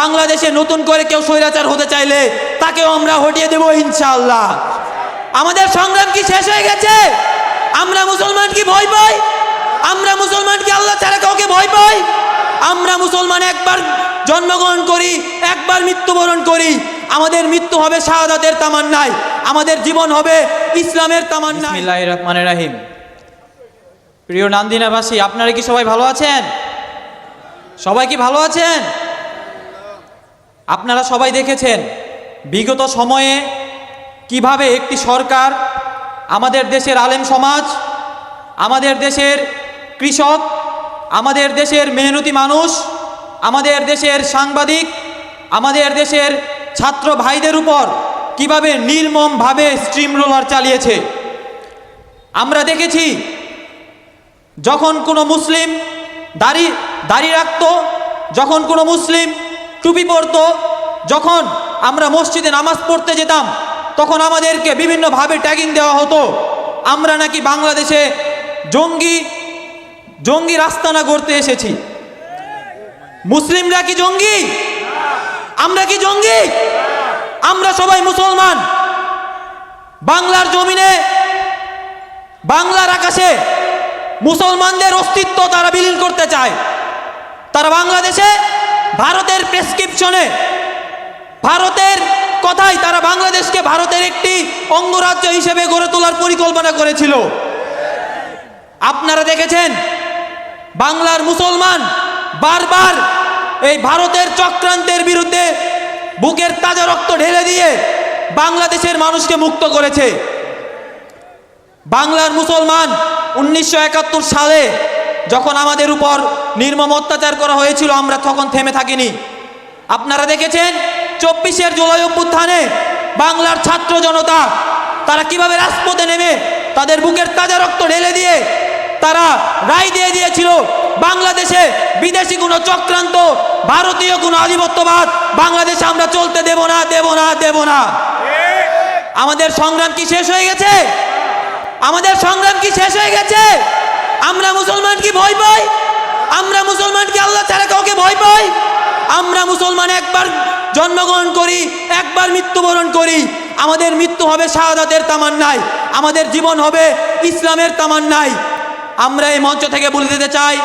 বাংলাদেশে নতুন করে কেউ স্বৈরাচার হতে চাইলে তাকেও আমরা হটিয়ে দেব ইনশাআল্লাহ। আমাদের সংগ্রাম কি শেষ হয়ে গেছে? আমরা মুসলমান কি ভয় পাই? আমরা মুসলমান কি আল্লাহ ছাড়া কাউকে ভয় পাই? আমরা মুসলমান একবার জন্মগ্রহণ করি, একবার মৃত্যুবরণ করি। আমাদের মৃত্যু হবে শাহাদাতের তামান্নায়। আমাদের জীবন হবে ইসলামের তামান্নায়। রহমানির রাহিম। প্রিয় নান্দিনাবাসী, আপনারা কি সবাই ভালো আছেন? সবাই কি ভালো আছেন? আপনারা সবাই দেখেছেন, বিগত সময়ে কীভাবে একটি সরকার আমাদের দেশের আলেম সমাজ, আমাদের দেশের কৃষক, আমাদের দেশের মেহনতি মানুষ, আমাদের দেশের সাংবাদিক, আমাদের দেশের ছাত্র ভাইদের উপর কীভাবে নির্মমভাবে স্ট্রিম রোলার চালিয়েছে। আমরা দেখেছি, যখন কোনো মুসলিম দাড়ি দাড়ি রাখত, যখন কোনো মুসলিম টুপি পরতো যখন আমরা মসজিদে নামাজ পড়তে যেতাম, তখন আমাদেরকে বিভিন্নভাবে ট্যাগিং দেওয়া হতো। আমরা নাকি বাংলাদেশে জঙ্গি জঙ্গি রাস্তানা করতে এসেছি। মুসলিমরা কি জঙ্গি? আমরা কি জঙ্গি? আমরা সবাই মুসলমান। বাংলার জমিনে, বাংলার আকাশে মুসলমানদের অস্তিত্ব তারা বিলীন করতে চায়। তারা বাংলাদেশে ভারতের প্রেসক্রিপশনে ভারতের কথাই তারা বাংলাদেশকে ভারতের একটি অঙ্গরাজ্য হিসেবে গড়ে তোলার পরিকল্পনা করেছিল। আপনারা দেখেছেন, বাংলার মুসলমান বারবার এই ভারতের চক্রান্তের বিরুদ্ধে বুকের তাজা রক্ত ঢেলে দিয়ে বাংলাদেশের মানুষকে মুক্ত করেছে। বাংলার মুসলমান উনিশশো একাত্তর সালে যখন আমাদের উপর নির্মম অত্যাচার করা হয়েছিল, আমরা তখন থেমে থাকিনি। আপনারা দেখেছেন চব্বিশের জুলাই অভ্যুত্থানে বাংলার ছাত্র জনতা, তারা কীভাবে রাজপথে নেমে তাদের বুকের তাজা রক্ত ঢেলে দিয়ে তারা রায় দিয়ে দিয়েছিল, বাংলাদেশে বিদেশি কোনো চক্রান্ত, ভারতীয় কোনো আধিপত্যবাদ, বাংলাদেশে আমরা চলতে দেব না দেব না দেব না। আমাদের সংগ্রাম কি শেষ হয়ে গেছে? আমাদের সংগ্রাম কি শেষ হয়ে গেছে? আমরা মুসলমান কি ভয় পাই? আমরা মুসলমান কি আল্লাহ ছাড়া কাউকে ভয় পাই? আমরা মুসলমান একবার জন্মগ্রহণ করি, একবার মৃত্যুবরণ করি, আমাদের মৃত্যু হবে শাহাদাতের তামান্নায়, আমাদের জীবন হবে ইসলামের তামান্নায়। আমরা এই মঞ্চ থেকে বলে দিতে চাই,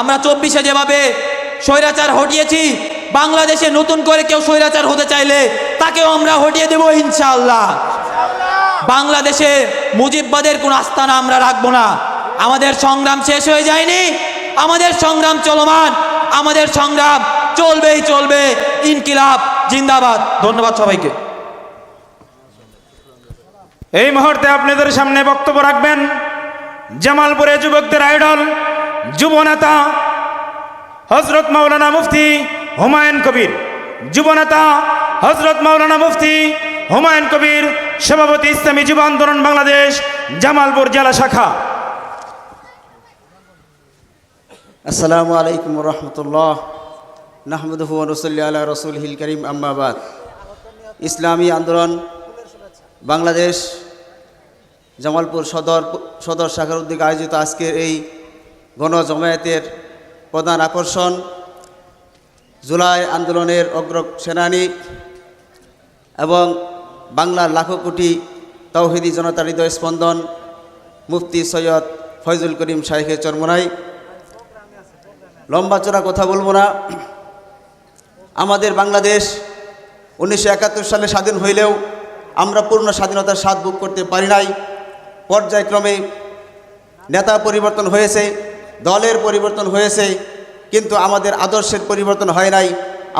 আমরা চব্বিশে যেভাবে স্বৈরাচার হটিয়েছি, বাংলাদেশে নতুন করে কেউ স্বৈরাচার হতে চাইলে তাকেও আমরা হটিয়ে দেব ইনশাল্লাহ বাংলাদেশে মুজিববাদের কোনো আস্থানা আমরা রাখব না। আমাদের সংগ্রাম শেষ হয়ে যায়নি, আমাদের সংগ্রাম চলমান, আমাদের সংগ্রাম চলবেই চলবে, ইনকিলাব। জিন্দাবাদ ধন্যবাদ সবাইকে। এই মুহূর্তে আপনাদের সামনে বক্তব্য রাখবেন জামালপুরে যুবকদের আইডল যুব নেতা হজরত মাওলানা মুফতি হুমায়ুন কবির। যুব নেতা হজরত মাওলানা মুফতি হুমায়ুন কবির সভাপতি ইসলামী যুব আন্দোলন বাংলাদেশ জামালপুর জেলা শাখা। আসসালামু আলাইকুম রহমতুল্লাহ। আল্লাহ রসুল হিল করিম আম্মাবাদ ইসলামী আন্দোলন, বাংলাদেশ জামালপুর সদর সদর শাখার উদ্যোগে আয়োজিত আজকের এই গণ জমায়েতের প্রধান আকর্ষণ, জুলাই আন্দোলনের অগ্র সেনানী এবং বাংলার লাখো কোটি তৌহিদি জনতার হৃদয় স্পন্দন মুফতি সৈয়দ ফয়জুল করিম শাহেখের চরমনাই। লম্বা চড়া কথা বলব না। আমাদের বাংলাদেশ উনিশশো একাত্তর সালে স্বাধীন হইলেও আমরা পূর্ণ স্বাধীনতার স্বাদ ভোগ করতে পারি নাই। পর্যায়ক্রমে নেতা পরিবর্তন হয়েছে, দলের পরিবর্তন হয়েছে, কিন্তু আমাদের আদর্শের পরিবর্তন হয় নাই,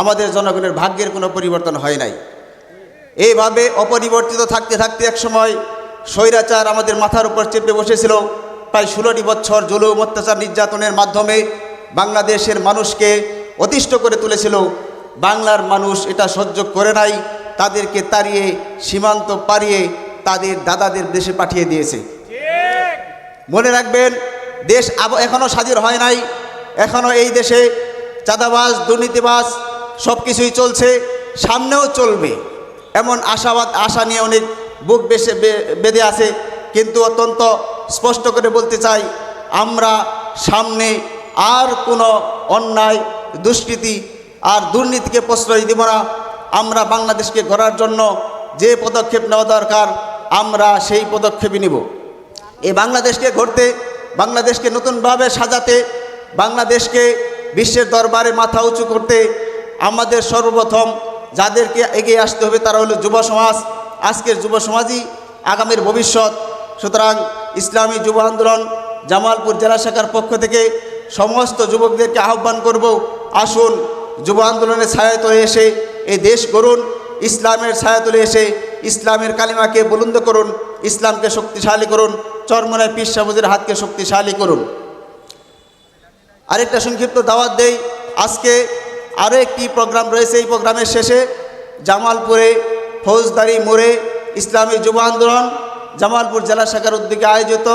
আমাদের জনগণের ভাগ্যের কোনো পরিবর্তন হয় নাই। এইভাবে অপরিবর্তিত থাকতে থাকতে একসময় স্বৈরাচার আমাদের মাথার উপর চেপে বসেছিল। প্রায় ষোলোটি বছর জুলুম, অত্যাচার, নির্যাতনের মাধ্যমে বাংলাদেশের মানুষকে অতিষ্ঠ করে তুলেছিল। বাংলার মানুষ এটা সহ্য করে নাই, তাদেরকে তাড়িয়ে, সীমান্ত পারিয়ে তাদের দাদাদের দেশে পাঠিয়ে দিয়েছে। মনে রাখবেন, দেশ আব- এখনও স্বাধীন হয় নাই এখনও এই দেশে চাঁদাবাজ, দুর্নীতিবাজ সব কিছুই চলছে, সামনেও চলবে। এমন আশাবাদ, আশা নিয়ে অনেক বুক বেসে বে- বেঁধে আছে, কিন্তু অত্যন্ত স্পষ্ট করে বলতে চাই, আমরা সামনে আর কোনো অন্যায়, দুষ্কৃতি আর দুর্নীতিকে প্রশ্রয় দিব না। আমরা বাংলাদেশকে গড়ার জন্য যে পদক্ষেপ নেওয়া দরকার, আমরা সেই পদক্ষেপই নিব। এই বাংলাদেশকে গড়তে, বাংলাদেশকে নতুনভাবে সাজাতে, বাংলাদেশকে বিশ্বের দরবারে মাথা উঁচু করতে আমাদের সর্বপ্রথম যাদেরকে এগিয়ে আসতে হবে তারা হলো যুব সমাজ, আজকের যুব সমাজই, আগামীর ভবিষ্যৎ। সুতরাং ইসলামী যুব আন্দোলন জামালপুর জেলা শাখার পক্ষ থেকে সমস্ত যুবকদেরকে আহ্বান করব, আসুন যুব আন্দোলনের ছায়াতলে এসে এই দেশ গড়ুন, ইসলামের ছায়া ছায়াতলে এসে ইসলামের কালিমাকে বুলন্দ করুন, ইসলামকে শক্তিশালী করুন, চরমনায় পীর সাবুদের হাতকে শক্তিশালী করুন। আরেকটা সংক্ষিপ্ত দাওয়াত দেই, আজকে আরও একটি প্রোগ্রাম রয়েছে, এই প্রোগ্রামের শেষে জামালপুরে ফৌজদারি মোড়ে ইসলামী যুব আন্দোলন জামালপুর জেলা শাখার উদ্যোগে আয়োজিত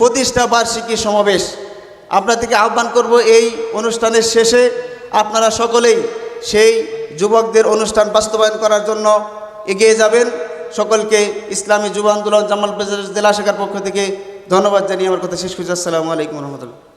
প্রতিষ্ঠা বার্ষিকী সমাবেশ। আপনাদেরকে আহ্বান করব এই অনুষ্ঠানের শেষে আপনারা সকলেই সেই যুবকদের অনুষ্ঠান বাস্তবায়ন করার জন্য এগিয়ে যাবেন। সকলকে ইসলামী যুব আন্দোলন জামাল জামালপুর জেলা শাখার পক্ষ থেকে ধন্যবাদ জানিয়ে আমার কথা শেষ করছি। আসসালামু আলাইকুম রহমতুল্লাহ।